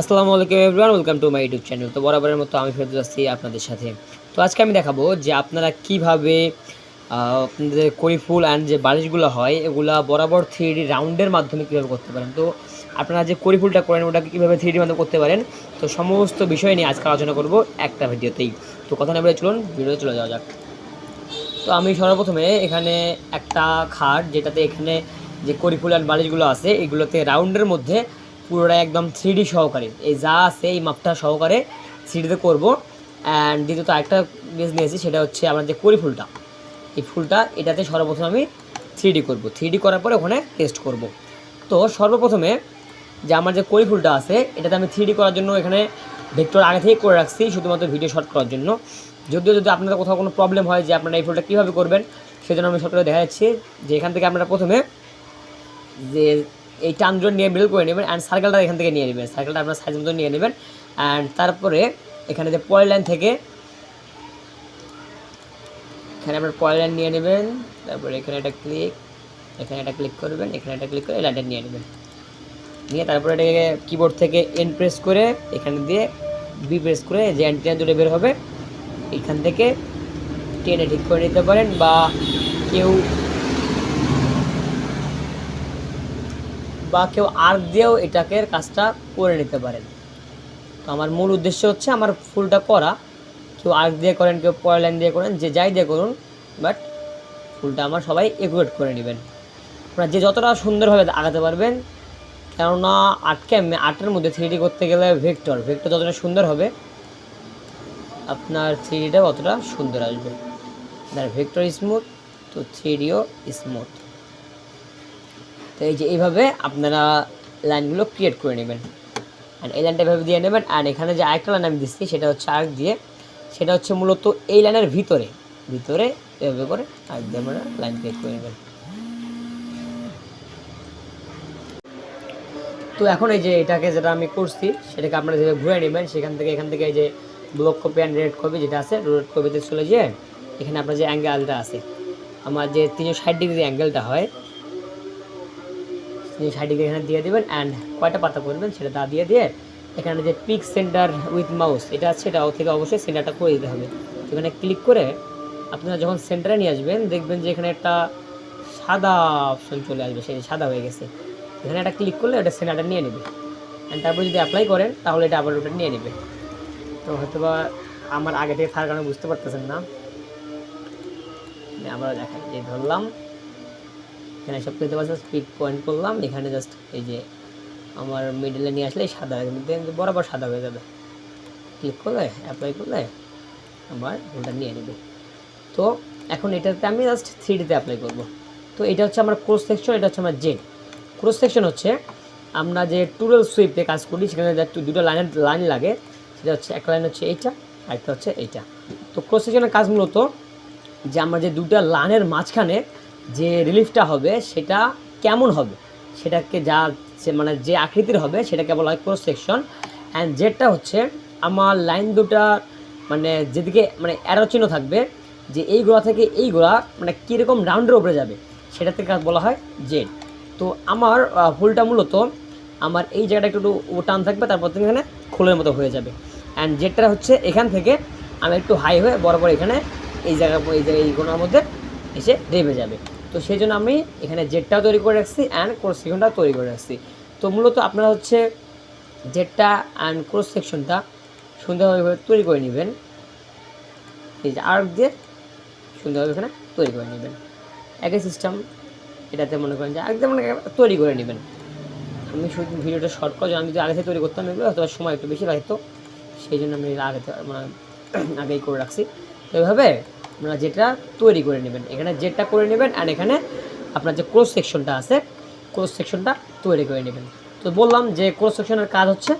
আসসালামু আলাইকুম everyone welcome to my YouTube channel তো বরাবরের মতো আমি ফেরত আসছি আপনাদের সাথে। তো আজকে আমি দেখাবো যে আপনারা কীভাবে আপনাদের করিফুল অ্যান্ড যে বালিশগুলো হয়, এগুলা বরাবর থ্রি ডি রাউন্ডের মাধ্যমে কীভাবে করতে পারেন। তো আপনারা যে করিফুলটা করেন, ওটাকে কীভাবে থ্রি ডির মাধ্যমে করতে পারেন, তো সমস্ত বিষয় নিয়ে আজকে আলোচনা করব একটা ভিডিওতেই। তো কথা না বলে চলুন, ভিডিওতে চলে যাওয়া যাক। তো আমি সর্বপ্রথমে এখানে একটা খাট, যেটাতে এখানে যে করিফুল অ্যান্ড বালিশগুলো আছে, এগুলোতে রাউন্ডের মধ্যে পুরোটা একদম থ্রি ডি সহকারে। এই যা আছে, এই মাপটা সহকারে থ্রি ডিতে করব। অ্যান্ড দ্বিতীয়ত একটা বেস নিয়েছি, সেটা হচ্ছে আমার যে করি ফুলটা, এই ফুলটা এটাতে সর্বপ্রথম আমি থ্রি ডি করব। থ্রি ডি করার পরে ওখানে টেস্ট করব। তো সর্বপ্রথমে যে আমার যে করি ফুলটা আছে, এটাতে আমি থ্রি ডি করার জন্য এখানে ভেক্টর আগে থেকেই করে রাখছি, শুধুমাত্র ভিডিও শর্ট করার জন্য। যদিও যদি আপনাদের কোথাও কোনো প্রবলেম হয় যে আপনারা এই ফুলটা কীভাবে করবেন, সেজন্য আমি সরকারে দেখা যাচ্ছি যে এখান থেকে আপনারা প্রথমে যে এই টানজোর নিয়ে মিডল করে নেবেন অ্যান্ড সার্কেলটা এখান থেকে নিয়ে নেবেন। সার্কেলটা আপনার সাইজ মতো নিয়ে নেবেন অ্যান্ড তারপরে এখানে যে পয়েন্ট লাইন থেকে এখানে আপনার পয়েন্ট লাইন নিয়ে নেবেন, তারপরে এখানে একটা ক্লিক এখানে একটা ক্লিক করবেন, এখানে একটা ক্লিক করে এই লাইনটা নিয়ে নেবেন। নিয়ে তারপরে এটাকে কিবোর্ড থেকে এন প্রেস করে এখানে দিয়ে বি প্রেস করে যে অ্যান্টিনা দূরে বের হবে, এখান থেকে টেনে ঠিক করে নিতে পারেন বা কেউ বা কেউ আর্ক দিয়েও এটাকে কাজটা করে নিতে পারেন। তো আমার মূল উদ্দেশ্য হচ্ছে আমার ফুলটা করা। কেউ আর্ক দিয়ে করেন, কেউ পয়েল লাইন দিয়ে করেন, যে যাই দিয়ে করুন, বাট ফুলটা আমার সবাই একুরেট করে নেবেন। আপনারা যে যতটা সুন্দরভাবে আগাতে পারবেন, কেননা আটকে আটের মধ্যে থ্রি করতে গেলে ভেক্টর ভেক্টর যতটা সুন্দর হবে, আপনার থ্রি ডিটাও অতটা সুন্দর আসবে। আপনার ভেক্টর স্মুথ তো থ্রি ডিও স্মুথ তো এই যে এইভাবে আপনারা লাইনগুলো ক্রিয়েট করে নেবেন। অ্যান্ড এই লাইনটা এভাবে দিয়ে নেবেন আর এখানে যে আরেকটা লাইন আমি দিচ্ছি, সেটা হচ্ছে আর্ক দিয়ে, সেটা হচ্ছে মূলত এই লাইনের ভিতরে ভিতরে এভাবে করে আর্ক দিয়ে আপনারা লাইন ক্রিয়েট করে নেবেন। তো এখন এই যে এটাকে যেটা আমি করছি, সেটাকে আপনারা যেভাবে ঘুরে নেবেন, সেখান থেকে, এখান থেকে এই যে block copy and red copy যেটা আছে রেড কপিতে চলে যেয়ে, এখানে আপনার যে অ্যাঙ্গেলটা আছে, আমার যে তিনশো ষাট ডিগ্রি অ্যাঙ্গেলটা হয় ষাট ডিগ্রি এখানে দিয়ে দেবেন অ্যান্ড কয়টা পাতা করবেন সেটা তা দিয়ে দিয়ে এখানে যে পিক সেন্টার উইথ মাউস এটা আছে, এটা থেকে অবশ্যই সেন্টারটা করে দিতে হবে। এখানে ক্লিক করে আপনারা যখন সেন্টারে নিয়ে আসবেন, দেখবেন যে এখানে একটা সাদা অপশন চলে আসবে, সেই সাদা হয়ে গেছে। এখানে একটা ক্লিক করলে ওটা সেন্টারটা নিয়ে নেবে। অ্যান্ড তারপর যদি অ্যাপ্লাই করেন, তাহলে এটা আবার ওটা নিয়ে নেবে। তো হয়তো বা আমার আগে থেকে থাকার কারণে বুঝতে পারতেছেন না। আমি আবার দেখাই যে ধরলাম। এখানে সব দেখতে পাচ্ছেন স্পিড পয়েন্ট করলাম। এখানে জাস্ট এই যে আমার মিডলে নিয়ে আসলে সাদা বরাবর সাদা হয়ে যাবে। ক্লিক করলে অ্যাপ্লাই করলে আমার ওটা নিয়ে নেবে। তো এখন এটাতে আমি জাস্ট থ্রি ডিতে অ্যাপ্লাই করব। তো এটা হচ্ছে আমার ক্রস সেকশন এটা হচ্ছে আমার জেড ক্রস সেকশন হচ্ছে আমরা যে টুরেল সুইপে কাজ করি, সেখানে দুটো লাইনের লাইন লাগে, সেটা হচ্ছে একটা লাইন হচ্ছে এইটা, আরেকটা হচ্ছে এইটা। তো ক্রস সেকশনের কাজ মূলত যে আমরা যে দুটা লাইনের মাঝখানে যে রিলিফটা হবে সেটা কেমন হবে? সেটাকে যা মানে যে আকৃতির হবে সেটাকে বলা হয় ক্রস সেকশন অ্যান্ড জেডটা হচ্ছে আমার লাইন দুটা মানে যেদিকে মানে অ্যারো চিহ্ন থাকবে যে এই গোড়া থেকে এই গোড়া মানে কীরকম রাউন্ডের উপরে যাবে সেটা থেকে বলা হয় জেড তো আমার ফুলটা মূলত আমার এই জায়গাটা একটু টান থাকবে, তারপর থেকে এখানে খোলের মতো হয়ে যাবে। অ্যান্ড জেডটা হচ্ছে এখান থেকে আমি একটু হাই হয়ে বরাবর এখানে এই জায়গা, এই জায়গায় এই কোনার মধ্যে এসে দেবে যাবে। তো সেই জন্য আমি এখানে জেটটাও তৈরি করে রাখছি অ্যান্ড ক্রস সেকশনটাও তৈরি করে রাখছি। তো মূলত আপনারা হচ্ছে জেটটা অ্যান্ড ক্রস সেকশনটা সুন্দরভাবে তৈরি করে নেবেন। এই যে আর্ক দিয়ে সুন্দরভাবে এখানে তৈরি করে নেবেন। একই সিস্টেম এটাতে মনে করেন যে একদম মানে তৈরি করে নেবেন। আমি শুধু ভিডিওটা শর্ট করে আমি যদি আগে থেকে তৈরি করতাম এগুলো হয়তো সময় একটু বেশি লাগতো সেই জন্য আমি আগে মানে আগেই করে রাখছি। তো এইভাবে আপনারা যেটা তৈরি করে নেবেন। এখানে যেটা করে নেবেন আর এখানে আপনার যে ক্রস সেকশনটা আছে ক্রস সেকশনটা তৈরি করে নেবেন। তো বললাম যে ক্রস সেকশনের কাজ হচ্ছে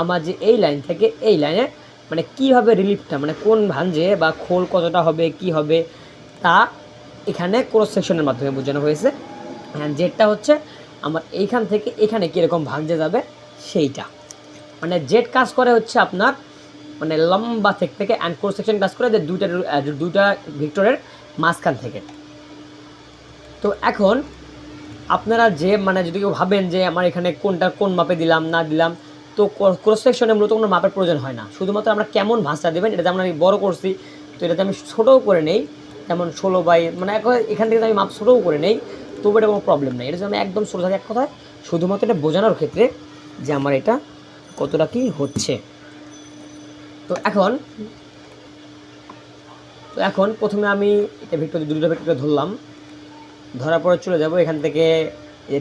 আমার যে এই লাইন থেকে এই লাইনে মানে কীভাবে রিলিফটা মানে কোন ভাঞ্জে বা খোল কতটা হবে, কি হবে, তা এখানে ক্রস সেকশনের মাধ্যমে বোঝানো হয়েছে। হ্যাঁ জেটটা হচ্ছে আমার এইখান থেকে এখানে কীরকম ভাঞ্জে যাবে সেইটা। মানে জেট কাজ করে হচ্ছে আপনার মানে লম্বা থেকে থেকে অ্যান্ড কোর সেকশন কাজ করে যে দুইটা দুইটা ভিক্টরের মাঝখান থেকে। তো এখন আপনারা যে মানে যদি কেউ ভাবেন যে আমার এখানে কোনটা কোন মাপে দিলাম, না দিলাম, তো ক্রস সেকশনে মূলত কোনো মাপের প্রয়োজন হয় না। শুধুমাত্র আমরা কেমন ভাঁজটা দেবেন, এটা যেমন আমি বড় করছি, তো এটাতে আমি ছোটোও করে নেই, যেমন ষোলো বাই মানে এখান থেকে আমি মাপ ছোটোও করে নেই তবু এটা কোনো প্রবলেম নেই। এটা আমি একদম ছোটো থাকে এক কথায়, শুধুমাত্র এটা বোঝানোর ক্ষেত্রে যে আমার এটা কতটা কি হচ্ছে। তো এখন তো এখন প্রথমে আমি এটা ভিক্টর দুটো ভিক্টরকে ধরলাম। ধরার পরে চলে যাব এখান থেকে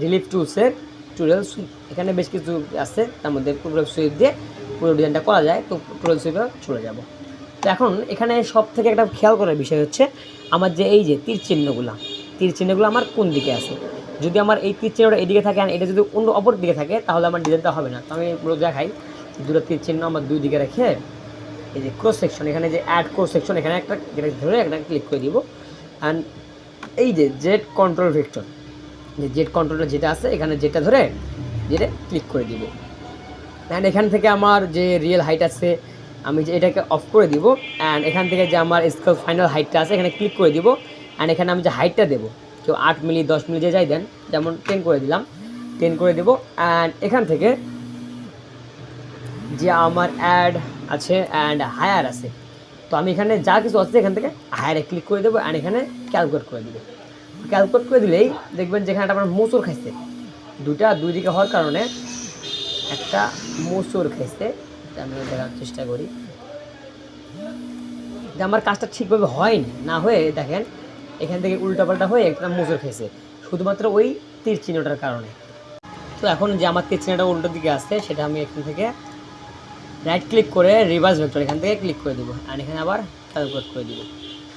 রিলিফ টুলসের টুরেল সুইপ এখানে বেশ কিছু আছে, তার মধ্যে টুরেল সুইপ দিয়ে পুরো ডিজাইনটা করা যায়, তো টুরেল সুইপে চলে যাব। তো এখন এখানে সব থেকে একটা খেয়াল করার বিষয় হচ্ছে, আমার যে এই যে তীর চিহ্নগুলো তীর চিহ্নগুলো আমার কোন দিকে আছে? যদি আমার এই তীর চিহ্নটা এদিকে থাকে আর এটা যদি অন্য অপর দিকে থাকে, তাহলে আমার ডিজাইনটা হবে না। তো আমি পুরো দেখাই, দুটো তীর চিহ্ন আমার দুই দিকে রেখে এই যে ক্রস সেকশন এখানে যে অ্যাড ক্রস সেকশন এখানে একটা যেটা ধরে একটা ক্লিক করে দিব। অ্যান্ড এই যে জেড কন্ট্রোল ভেক্টর যে জেড কন্ট্রোলটা যেটা আছে, এখানে যেটা ধরে যেটা ক্লিক করে দিব। অ্যান্ড এখান থেকে আমার যে রিয়েল হাইট আছে, আমি যে এটাকে অফ করে দিব। অ্যান্ড এখান থেকে যে আমার স্কেল ফাইনাল হাইটটা আছে, এখানে ক্লিক করে দিব। অ্যান্ড এখানে আমি যে হাইটটা দেবো কেউ আট মিলি, দশ মিলি যে যাই দেন, যেমন টেন করে দিলাম টেন করে দেবো। অ্যান্ড এখান থেকে যে আমার অ্যাড আছে অ্যান্ড হায়ার আছে। তো আমি এখানে যা কিছু আছে এখান থেকে হায়ারে ক্লিক করে দেবো অ্যান্ড এখানে ক্যালকুলেট করে দেবো। ক্যালকুলেট করে দিলেই দেখবেন যেখানে আমার মোচর খাইছে। দুটা দুই দিকে হওয়ার কারণে একটা মোচর খাইছে। আমি দেখার চেষ্টা করি। যে আমার কাজটা ঠিকভাবে হয়নি, না হয়ে দেখেন এখান থেকে উল্টাপাল্টা হয়ে একটা মোচর খেয়েছে শুধুমাত্র ওই তীর চিহ্নটার কারণে। তো এখন যে আমার তীর চিহ্নটা উল্টো দিকে আসছে সেটা আমি এখান থেকে রাইট ক্লিক করে রিভার্স ভেক্টর এখান থেকে ক্লিক করে দেবো। আর এখানে আবার ক্যালকুলেট করে দেবো।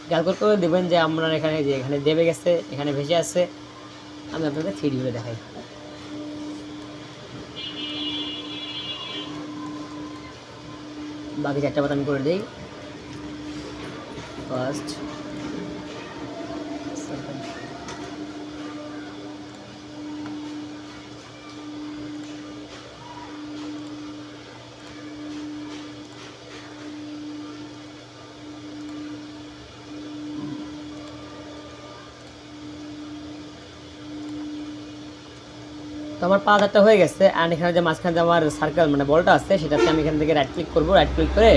ক্যালকুলেট করে দেবেন যে আপনার এখানে যে এখানে দেবে গেছে, এখানে ভেসে আসছে। আমি আপনাকে থ্রি করে দেখাই। বাকি চারটা বাদ আমি করে দিই। ফার্স্ট তো আমার পাঁচ হাজারটা হয়ে গেছে অ্যান্ড এখানে যে মাঝখানে যে আমার সার্কেল মানে বলটা আছে, সেটাতে আমি এখান থেকে রাইট ক্লিক করব। রাইট ক্লিক করে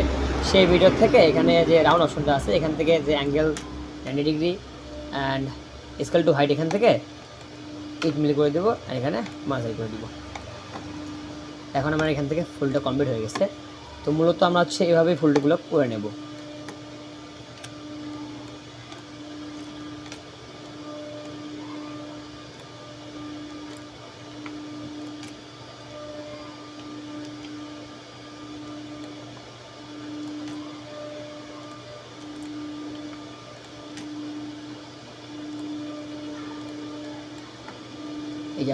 সেই ভিডিও থেকে এখানে যে রাউন্ড অপশনটা আছে, এখান থেকে যে angle ninety degree and scale to height এখান থেকে এইট মিলি করে দেবো আর এখানে মাঝারি করে দেবো। এখন আমার এখান থেকে ফুলটা কমপ্লিট হয়ে গেছে। তো মূলত আমরা হচ্ছে এভাবেই ফুলগুলো করে নেব।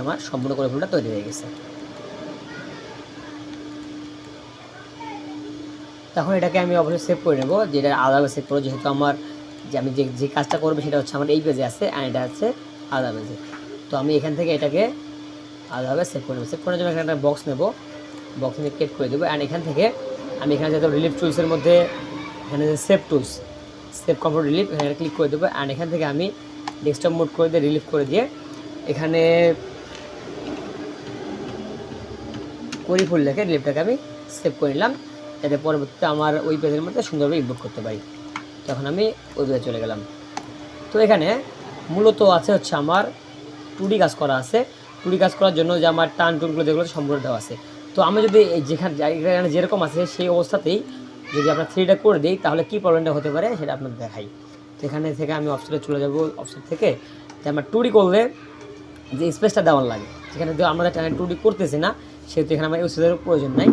আমার সম্পূর্ণ করে ফুলটা তৈরি হয়ে গেছে। তখন এটাকে আমি অবশ্যই সেভ করে নেব, যেটা আলাদা সেভ করব, যেহেতু আমার যে আমি যে যে কাজটা করব সেটা হচ্ছে আমার এই পেজে আছে অ্যান্ড এটা আছে আলাদা পেজে তো আমি এখান থেকে এটাকে আলাদাভাবে সেভ করে নেব। সেভ করার জন্য এখানে একটা বক্স নেব। বক্স নিয়ে ক্রিয়েট করে দেবো অ্যান্ড এখান থেকে আমি এখানে যেহেতু রিলিফ টুলসের মধ্যে এখানে যে save tools save comfort relief এখানে ক্লিক করে দেবো অ্যান্ড এখান থেকে আমি ডেস্কটপ মোড করে দিয়ে রিলিফ করে দিয়ে এখানে করি ফুল লেখে রিলিফটাকে আমি সেভ করে নিলাম। যাতে পরবর্তীতে আমার ওই পেজের মধ্যে সুন্দরভাবে ইনপুট করতে পারি। তখন আমি ওই পেজে চলে গেলাম। তো এখানে মূলত আছে হচ্ছে আমার টুডি কাজ করা আছে। টুডি কাজ করার জন্য যে আমার টান টুনগুলো যেগুলো সম্পূর্ণ দেওয়া আছে। তো আমি যদি যেখানে যেরকম আছে সেই অবস্থাতেই যদি আমরা থ্রিটা করে দিই, তাহলে কী প্রবলেমটা হতে পারে সেটা আপনাদের দেখাই। তো এখানে থেকে আমি অফসেটে চলে যাব অফসেট থেকে যে আমার টুডি করলে যে স্পেসটা দেওয়ার লাগে। যদি আমরা চ্যানেল টুডি করতেছি না সেহেতু এখানে আমার ইউসেজের প্রয়োজন নাই।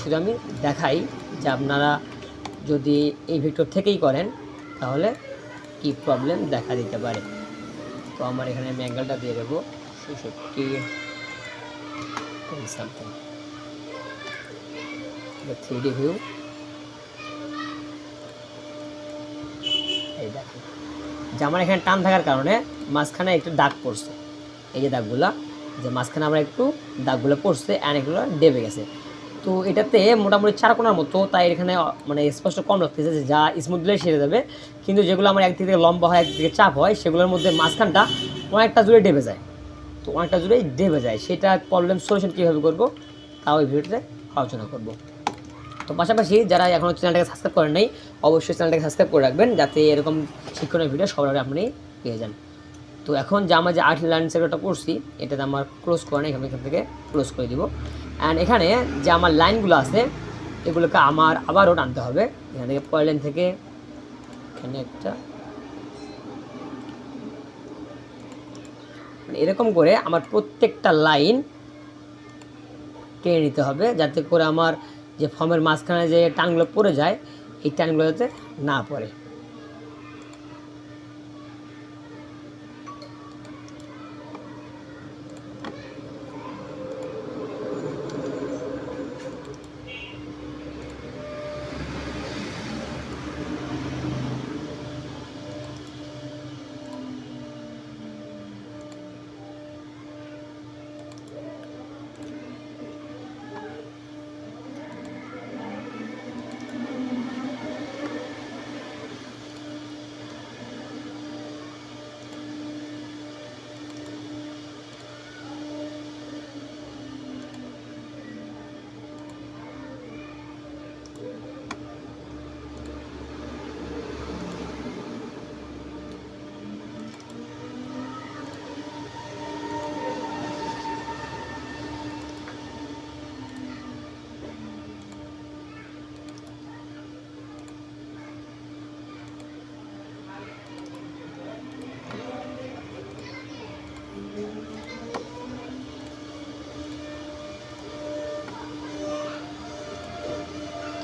শুধু আমি দেখাই যে আপনারা যদি এই ভিক্টর থেকেই করেন, তাহলে কি প্রবলেম দেখা দিতে পারে? তো আমার এখানে আমি অ্যাঙ্গেলটা দিয়ে দেবো। ছেষট্টি সামথিং থ্রি ডি ভিউ এই দেখো। যে আমার এখানে টান থাকার কারণে মাঝখানে একটু দাগ পড়ছে। এই যে দাগগুলা। যে মাঝখানে আমরা একটু দাগগুলো পড়ছে অ্যান্ড এগুলো ডেবে গেছে। তো এটাতে মোটামুটি চার কোনার মতো, তাই এখানে মানে স্পষ্ট কম লাগতেছে যে যা স্মুথ দিলে সেরে যাবে। কিন্তু যেগুলো আমার একদিক থেকে লম্বা হয়, একদিকে চাপ হয়, সেগুলোর মধ্যে মাঝখানটা অনেকটা জুড়ে ডেবে যায়। তো অনেকটা জুড়েই ডেবে যায়। সেটা প্রবলেম সলিউশন কীভাবে করব তাও এই ভিডিওতে আলোচনা করব। তো পাশাপাশি যারা এখনও চ্যানেলটাকে সাবস্ক্রাইব করেন নাই, অবশ্যই চ্যানেলটাকে সাবস্ক্রাইব করে রাখবেন, যাতে এরকম শিক্ষণীয় ভিডিও সবার আপনি পেয়ে যান। তো এখন যে আমার যে আর্ট লার্ন সেক্টরটা করছি, এটাতে আমার ক্লোজ করে না এখান থেকে ক্লোজ করে দিব। অ্যান্ড এখানে যে আমার লাইনগুলো আছে, এগুলোকে আমার আবারও টানতে হবে। এখান থেকে পয়ের লাইন থেকে এখানে একটা মানে এরকম করে আমার প্রত্যেকটা লাইন টেনে নিতে হবে, যাতে করে আমার যে ফর্মের মাঝখানে যে টানগুলো পড়ে যায়, এই টানগুলো যাতে না পড়ে।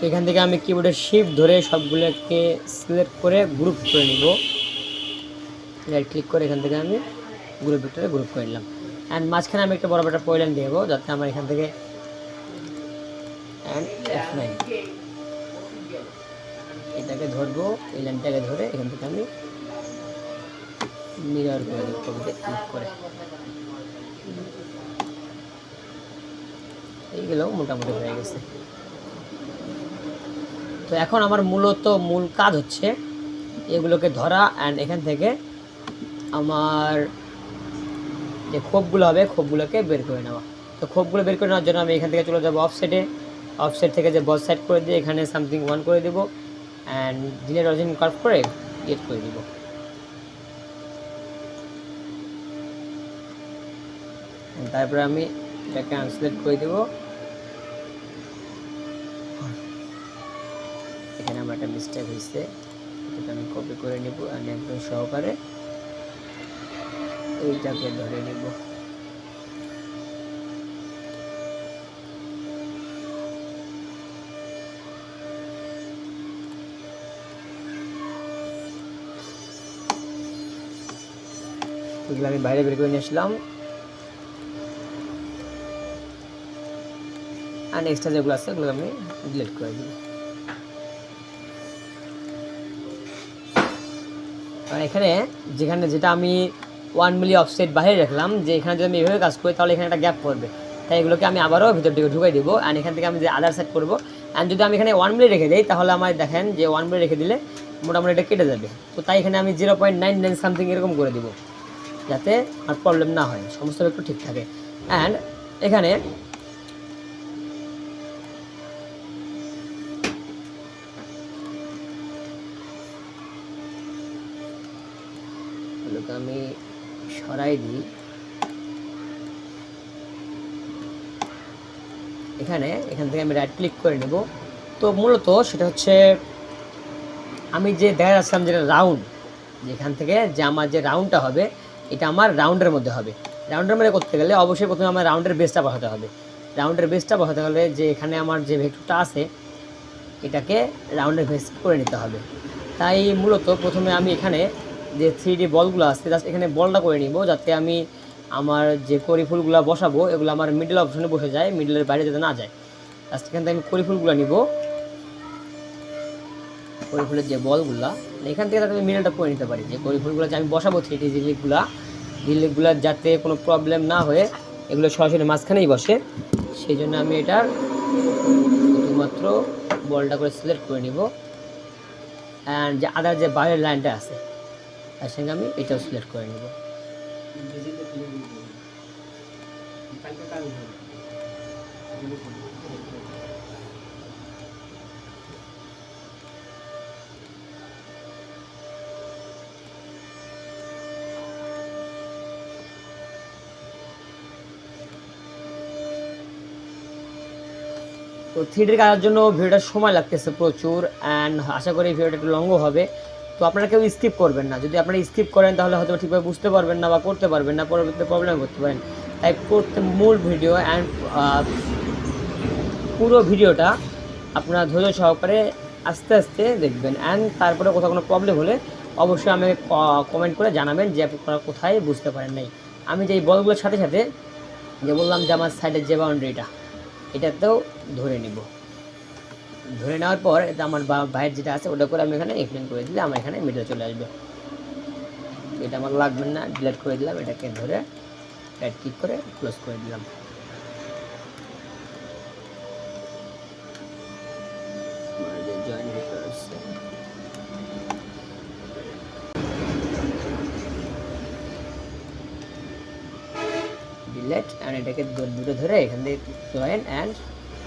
এখান থেকে আমি কিবোর্ডের শিফট ধরে সবগুলোকে সিলেক্ট করে গ্রুপ করে নিব। রাইট ক্লিক করে এখান থেকে আমি গ্রুপ ভিতরে গ্রুপ করে নিলাম। অ্যান্ড মাঝখানে আমি একটা বড় বড় পয়লান দেবো যাতে আমার এখান থেকে অ্যান্ড নাইন এটাকে ধরবো, এই লাইনটাকে ধরে এখান থেকে আমি মিরর করে দেবো ক্লিক করে। এইগুলো মোটামুটি হয়ে গেছে। তো এখন আমার মূলত মূল কাজ হচ্ছে এগুলোকে ধরা অ্যান্ড এখান থেকে আমার যে খোপগুলো হবে, খোপগুলোকে বের করে নেওয়া। তো খোপগুলো বের করে নেওয়ার জন্য আমি এখান থেকে চলে যাব অফসেটে অফসেট থেকে যে বস সাইড করে দিয়ে এখানে সামথিং ওয়ান করে দেবো অ্যান্ড দিনের অরিজিন কার্ভ করে ইয়েট করে দেবো। তারপরে আমি এটাকে আনসলেট করে দেবো এখানে একটা হয়েছে এটা আমি কপি করে নিব আমি একদম সহকারে। এইটাকে ধরে নিব। এগুলো আমি বাইরে বের করে নিয়ে আসলাম। আর এক্সট্রা যেগুলো আছে, ওগুলো আমি ডিলিট করে দিব। কারণ এখানে যেখানে যেটা আমি ওয়ান মিলি অফসেট বাইরে রাখলাম, যে এখানে যদি আমি এভাবে কাজ করি, তাহলে এখানে একটা গ্যাপ পড়বে। তাই এগুলোকে আমি আবারও ভিতর দিকে ঢুকাই দিব অ্যান্ড এখান থেকে আমি যে আদার সেট করব। অ্যান্ড যদি আমি এখানে ওয়ান মিলি রেখে দিই, তাহলে আমার দেখেন যে ওয়ান মিলি রেখে দিলে মোটামুটি এটা কেটে যাবে। তো তাই এখানে আমি zero point nine nine something এরকম করে দিব, যাতে আর প্রবলেম না হয় সমস্ত একটু ঠিক থাকে। অ্যান্ড এখানে সরাই দিই এখানে, এখান থেকে আমি রাইট ক্লিক করে নেব। তো মূলত সেটা হচ্ছে, আমি যে দেখা যাচ্ছিলাম যেটা রাউন্ড যেখান থেকে যে আমার যে রাউন্ডটা হবে, এটা আমার রাউন্ডের মধ্যে হবে। রাউন্ডের মধ্যে করতে গেলে অবশ্যই প্রথমে আমার রাউন্ডের বেসটা বসাতে হবে। রাউন্ডের বেসটা বসাতে গেলে যে এখানে আমার যে ভেক্টরটা আছে, এটাকে রাউন্ডের বেস করে নিতে হবে। তাই মূলত প্রথমে আমি এখানে যে থ্রি ডি বলগুলো আছে জাস্ট এখানে বলটা করে নিব, যাতে আমি আমার যে করি ফুলগুলো বসাবো, এগুলো আমার মিডল অপশনে বসে যায় মিডলের বাইরে যাতে না যায়। জাস্ট এখান থেকে আমি করি ফুলগুলো নিব। করি ফুলের যে বলগুলা, এখান থেকে আমি মিডলটা করে নিতে পারি, যে করি ফুলগুলো যে আমি বসাবো থ্রি ডি জিলিকগুলো যাতে কোনো প্রবলেম না হয়ে, এগুলো সরাসরি মাঝখানেই বসে। সেই জন্য আমি এটার শুধুমাত্র বলটা করে সিলেক্ট করে নিব। অ্যান্ড যে আদার যে বাইরের লাইনটা আছে তার সঙ্গে আমি এটাও সিলেক্ট করে নিব। তো থ্রিডির কাজের জন্য ভিডিওটা সময় লাগতেছে প্রচুর অ্যান্ড আশা করি ভিডিওটা একটু লঙ্গ হবে। তো আপনারা কেউ স্কিপ করবেন না। যদি আপনারা স্কিপ করেন, তাহলে হয়তো ঠিকভাবে বুঝতে পারবেন না বা করতে পারবেন না, পরবর্তীতে প্রবলেম করতে পারেন। তাই করতে মূল ভিডিও অ্যান্ড পুরো ভিডিওটা আপনারা ধৈর্য সহকারে আস্তে আস্তে দেখবেন। অ্যান্ড তারপরে কোথাও কোনো প্রবলেম হলে অবশ্যই আমাকে কমেন্ট করে জানাবেন যে আপনারা কোথায় বুঝতে পারেন নাই। আমি যে এই বলগুলোর সাথে সাথে যে বললাম যে আমার সাইডের যে বাউন্ডারিটা এটাতেও ধরে নিব। ধরে নেওয়ার পর এটা আমার ভাইয়ের যেটা আছে, ওটা করে আমি এখানে এক্সপ্লেন করে দিলে আমার এখানে মিডিয়া চলে আসবে। এটা আমার লাগবে না ডিলেট করে দিলাম, এটাকে ধরে রাইট ক্লিক করে ক্লোজ করে দিলাম। ডিলেট অ্যান্ড এটাকে দুটো ধরে এখান থেকে জয়েন অ্যান্ড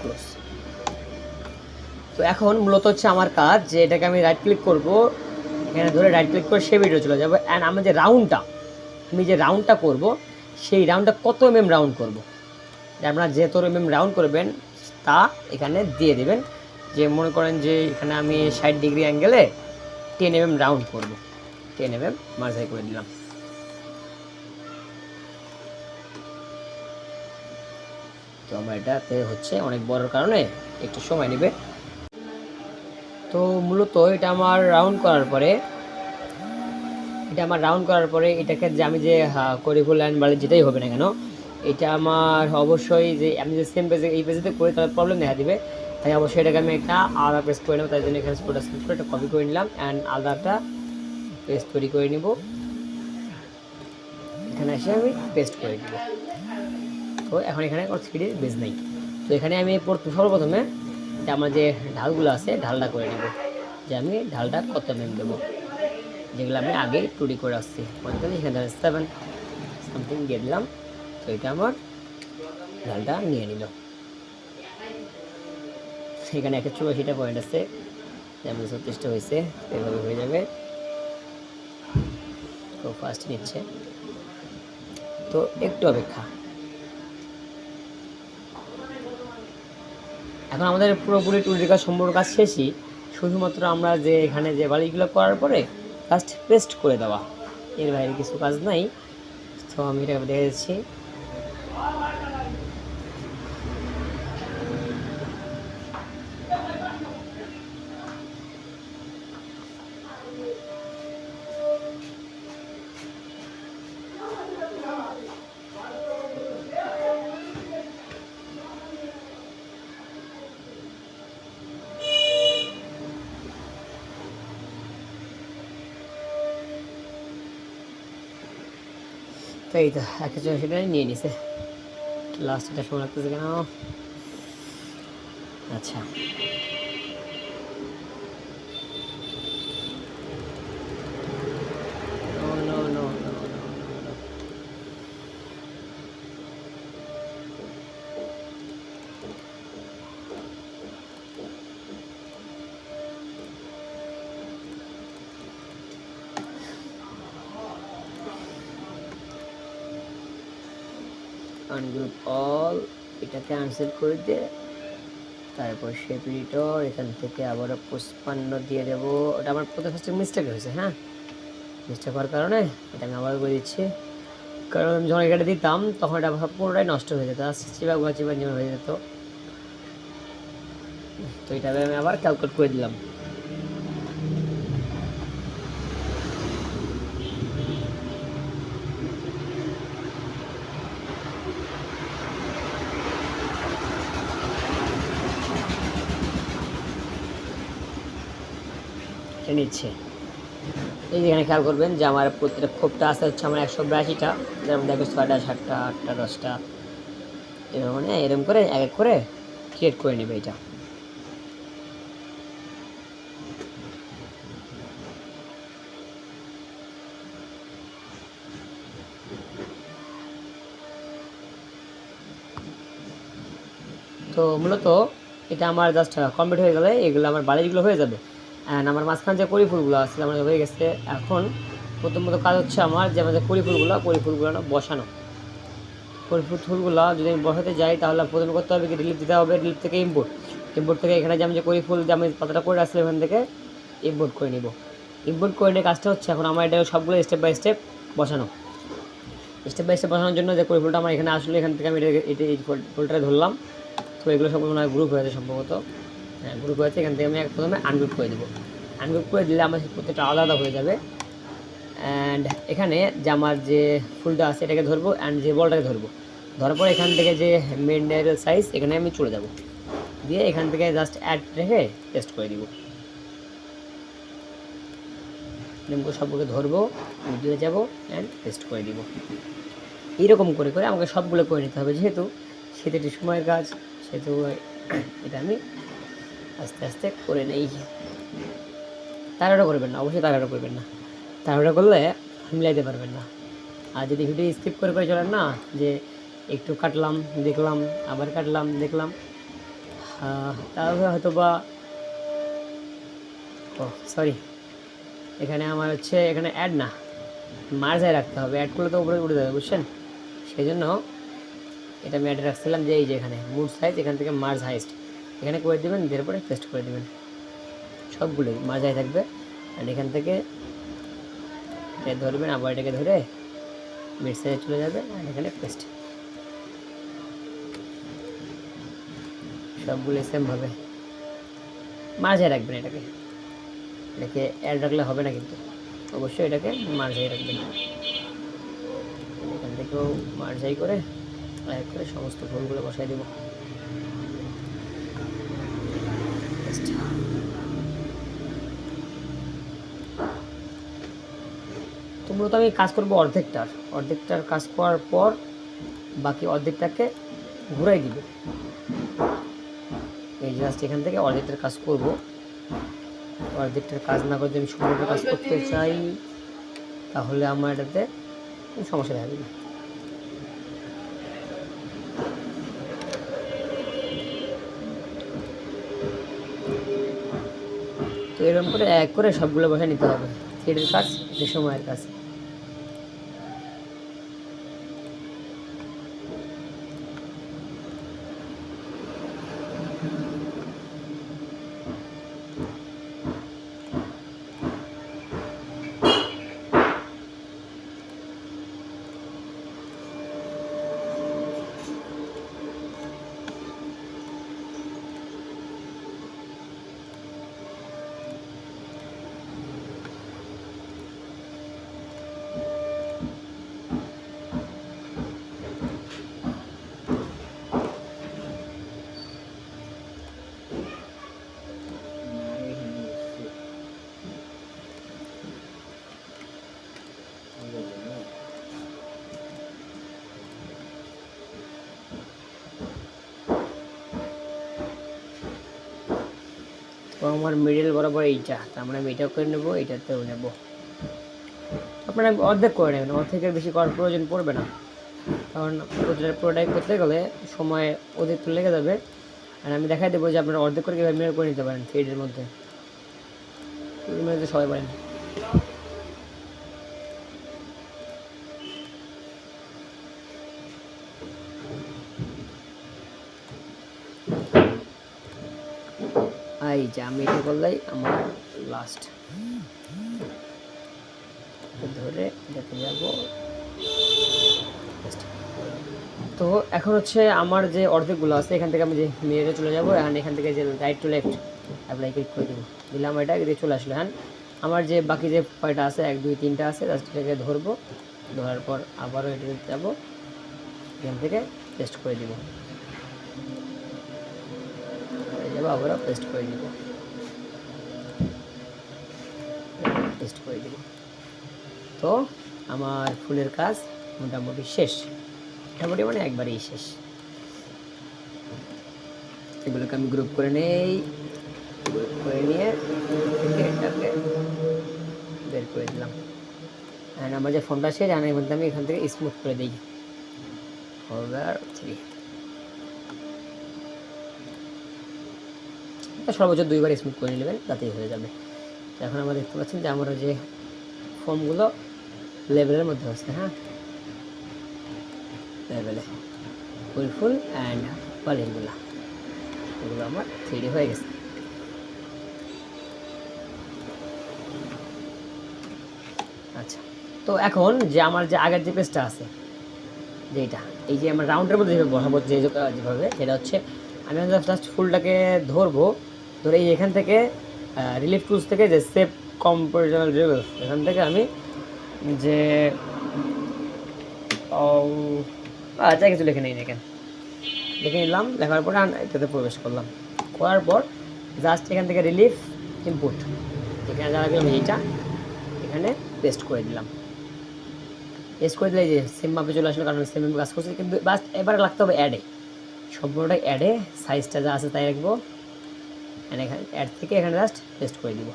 ক্লোজ তো এখন মূলত হচ্ছে আমার কাজ যে এটাকে আমি রাইট ক্লিক করব। এখানে ধরে রাইট ক্লিক করে সে ভিডিও চলে যাব। অ্যান্ড আমার যে রাউন্ডটা আমি যে রাউন্ডটা করব, সেই রাউন্ডটা কত এম এম রাউন্ড করব আপনারা যে তোর এম এম রাউন্ড করবেন, তা এখানে দিয়ে দেবেন। যে মনে করেন যে এখানে আমি ষাট ডিগ্রি অ্যাঙ্গেলে টেন এম এম রাউন্ড করব। টেন এম এম মাঝাই করে দিলাম। তো আমার এটাতে হচ্ছে অনেক বড় কারণে একটু সময় নেবে। তো মূলত এটা আমার রাউন্ড করার পরে, এটা আমার রাউন্ড করার পরে এটাকে যে আমি যে করিফুল লাইন বলে যেটাই হবে না কেন, এটা আমার অবশ্যই যে, আমি যে সেম পেজে এই পেজেতে করি তাহলে প্রবলেম দেখা দিবে। তাই অবশ্যই এটাকে আমি একটা আলাদা পেজ করে নেব, তাই জন্য এখানে স্পোর্টাস করে এটা কপি করে নিলাম অ্যান্ড আলাদাটা পেজ তৈরি করে নিব। এখানে এসে আমি পেস্ট করে দিব তো এখন এখানে কোনো থ্রি বেজ নেই। তো এখানে আমি প্রথম- সর্বপ্রথমে যে আমার যে ঢালগুলো আছে, ঢালটা করে নেব। যে আমি ঢালটা কত এম দেবো। যেগুলো আমি আগেই টুডি করে আসছি। পঞ্চাশ এখানে সেভেন সামথিং দিয়ে দিলাম। তো এটা আমার ঢালটা নিয়ে নিল। এখানে একটা চুরাশিটা পয়েন্ট আছে। যেমন ছত্রিশটা হয়েছে, এভাবে হয়ে যাবে। তো ফার্স্ট নিচ্ছে। তো একটু অপেক্ষা। এখন আমাদের পুরোপুরি টুরির কাজ সম্পূর্ণ কাজ শেষই। শুধুমাত্র আমরা যে এখানে যে বালিগুলো করার পরে জাস্ট পেস্ট করে দেওয়া। এর বাইরে কিছু কাজ নাই। তো আমি এটা দেখে তো এই তো একটা চলে সেটা নিয়ে নিছে। লাস্ট এটা সময় লাগতেছে কেন? আচ্ছা। আনসেট করে দিয়ে তারপর সেপিটর এখান থেকে আবারও পুষ্পান্ন দিয়ে দেবো। ওটা আমার প্রথম ফার্স্টে মিস্টেক হয়েছে হ্যাঁ? মিস্টেক হওয়ার কারণে এটা আমি আবার করে দিচ্ছি। কারণ আমি যখন এটা দিতাম, তখন এটা ভাব পুরোটাই নষ্ট হয়ে যেত, আর চিবা গুয়া চিবা চিবা হয়ে যেত। তো এটা আমি আবার ক্যালকুলেট করে দিলাম। নিচ্ছে। এই যেখানে খেয়াল করবেন যে আমার প্রত্যেকটা খোপটা আসতে হচ্ছে আমার একশো বিরাশিটা, যেমন দেখো ছয়টা, সাতটা, আটটা, দশটা এরকম মানে এরকম করে এক এক করে ক্রিয়েট করে নেবে এটা। তো মূলত এটা আমার জাস্ট কমপ্লিট হয়ে গেলে এগুলো আমার বালিশগুলো হয়ে যাবে। অ্যান্ড আমার মাঝখানে যে কড়ি ফুলগুলো আছে আমার হয়ে গেছে, এখন প্রথমত কাজ হচ্ছে আমার যে আমাদের কড়ি ফুলগুলো কড়ি ফুলগুলো বসানো। ফুল ফুলগুলো যদি আমি বসাতে যাই, তাহলে প্রথমে করতে হবে কি রিলিফ দিতে হবে রিলিফ থেকে ইম্পোর্ট ইম্পোর্ট থেকে এখানে যে আমি যে কড়ি ফুল যে আমি পাতাটা করে আসলে এখান থেকে ইম্পোর্ট করে নিব। ইম্পোর্ট করে নিয়ে কাজটা হচ্ছে এখন আমার এটা সবগুলো স্টেপ বাই স্টেপ বসানো। স্টেপ বাই স্টেপ বসানোর জন্য যে কড়ি ফুলটা আমার এখানে আসলে, এখান থেকে আমি এটা এই ফুল- ফুলটা ধরলাম। তো এগুলো মনে হয় গ্রুপ হয়েছে সম্ভবত। হ্যাঁ গ্রুপ হয়েছে, এখান থেকে আমি প্রথমে আনগ্রুপ করে দেবো। আনগ্রুপ করে দিলে আমার প্রত্যেকটা আলাদা হয়ে যাবে। অ্যান্ড এখানে যে আমার যে ফুলটা আছে, এটাকে ধরবো অ্যান্ড যে বলটাকে ধরবো। ধরার পর এখান থেকে যে মেন সাইজ এখানে আমি চলে যাব। দিয়ে এখান থেকে জাস্ট অ্যাড রেখে টেস্ট করে দিব। এরকম সবগুলো ধরবো মিডিলে যাব অ্যান্ড টেস্ট করে দিব। এইরকম করে করে আমাকে সবগুলো করে নিতে হবে, যেহেতু সেটা একটি সময়ের কাজ, সেহেতু এটা আমি আস্তে আস্তে করে নেই। তাড়াহুড়ো করবেন না, অবশ্যই তাড়াহুড়ো করবেন না। তাড়াহুড়ো করলে মিলাইতে পারবেন না। আর যদি ভিডিও স্কিপ করে করে চলেন না, যে একটু কাটলাম, দেখলাম, আবার কাটলাম, দেখলাম তাহলে হয়তো বা ও সরি এখানে আমার হচ্ছে, এখানে অ্যাড না। মার্জায় রাখতে হবে অ্যাড করলে তো উপরে উঠে যাবে, বুঝছেন? সেই জন্য এটা আমি অ্যাড রাখছিলাম যে এই যে এখানে মুড সাইজ এখান থেকে মার্জ হাইস্ট এখানে করে দেবেন এর পরে পেস্ট করে দেবেন। সবগুলোই মার্জায় থাকবে। আর এখান থেকে ধরবেন, আবার এটাকে ধরে মিড চলে যাবে আর এখানে পেস্ট সবগুলো সেমভাবে মার্জায় রাখবেন এটাকে। এটাকে অ্যাড রাখলে হবে না কিন্তু। অবশ্যই এটাকে মার্জাই রাখবেন। এখান থেকেও মার্জাই করে এক করে সমস্ত ফুলগুলো বসাই দেবো। Just তো মূলত আমি কাজ করব অর্ধেকটার। অর্ধেকটার কাজ করার পর বাকি অর্ধেকটাকে ঘুরাই দিব। এই জাস্ট এখান থেকে অর্ধেকটার কাজ করব। অর্ধেকটার কাজ না করে যদি আমি সম্পূর্ণ কাজ করতে চাই, তাহলে আমার এটাতে কোনো সমস্যা দেখা যাবে তো এরকম করে এক করে সবগুলো বসে নিতে হবে। থ্রিডির কাজ রেশমায়ের সময়ের কাজ তো আমার মিডল বরাবর এইটা। তার মানে আমি এটাও করে নেব, এটাতেও নেব। আপনারা অর্ধেক করে নেবেন, অর্ধেকের বেশি করার প্রয়োজন পড়বে না। কারণ প্রোডাক্ট করতে গেলে সময় অধিক তো লেগে যাবে। আর আমি দেখাই দেবো যে আপনারা অর্ধেক করে কীভাবে মিরর করে নিতে পারেন, থ্রিডের মধ্যে। সবাই পারেন। এই যে আমি এটা করলেই আমার লাস্ট ধরে এটাতে যাব। তো এখন হচ্ছে আমার যে অর্ধেকগুলো আছে, এখান থেকে আমি যে মিররে চলে যাব এখন এখান থেকে যে right to left apply click করে দেবো। দিলাম এটা, এদিকে চলে আসলো। হ্যাঁ আমার যে বাকি যে কয়টা আছে, এক, দুই, তিনটা আছে জাস্ট এটাকে ধরবো। ধরার পর আবারও এটাতে যাব। এখান থেকে টেস্ট করে দিব। যাব আবারও পেস্ট করে দিব পেস্ট করে দিব তো আমার ফুলের কাজ মোটামুটি শেষ। মোটামুটি মানে একবারেই শেষ। এগুলোকে আমি গ্রুপ করে নেই। গ্রুপ করে নিয়ে বের করে দিলাম। অ্যান্ড আমার যে ফোনটা শেষ আর এর মধ্যে আমি এখান থেকে স্মুথ করে দিই। হোভার থ্রি সর্বোচ্চ দুইবার স্মুথ করে নেবেন, তাতেই হয়ে যাবে। এখন আমরা দেখতে পাচ্ছেন যে আমরা যে ফর্মগুলো লেভেলের মধ্যে হচ্ছে হ্যাঁ? লেভেলে ফুল অ্যান্ড পালিংগুলো এগুলো আমার থ্রি হয়ে গেছে। আচ্ছা তো এখন যে আমার যে আগের যে পেজটা আছে যেটা এই যে আমার রাউন্ডের মধ্যে যেভাবে বসাবো, যে যেভাবে, সেটা হচ্ছে আমি জাস্ট ফুলটাকে ধরবো ধরে এই এখান থেকে রিলিফ টুলস থেকে যে সেভ কম্পোজিশনাল রিভেল এখান থেকে আমি যে ও, আচ্ছা কিছু লিখে নিই এখানে। লিখে নিলাম লেখার পরে এটাতে প্রবেশ করলাম। করার পর জাস্ট এখান থেকে রিলিফ ইনপুট এখানে যারা আমি এইটা এখানে পেস্ট করে দিলাম। পেস্ট করে দিলে যে সেম মাপে চলে আসলো কারণ সেম কাজ করছে কিন্তু বাস এবারে লাগতে হবে অ্যাডে সম্পূর্ণটা অ্যাডে সাইজটা যা আছে তাই রাখব। And এখানে অ্যাড থেকে এখানে জাস্ট পেস্ট করে দিব।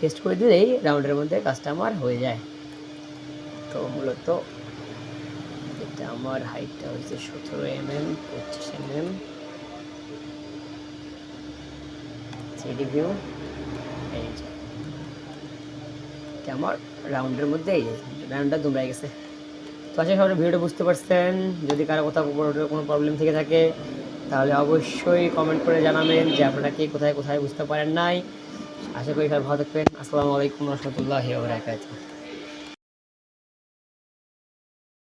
পেস্ট করে দিলেই রাউন্ডের মধ্যে কাজটা আমার হয়ে যায়। তো মূলত এটা আমার হাইটটা হচ্ছে সতেরো এম এম পঁচিশ এম এম থ্রি ভিউ যে। আমার রাউন্ডের মধ্যে এই রাউন্ডটা দুমড়াই গেছে। তো আশা সবাই ভিডিওটা বুঝতে পারছেন। যদি কারও কোথাও কোনো প্রবলেম থেকে থাকে তাহলে অবশ্যই কমেন্ট করে জানাবেন যে আপনারা কে কোথায় কোথায় বুঝতে পারেন নাই। আশা করি ভালো থাকবেন। আসসালামু আলাইকুম রহমতুল্লাহ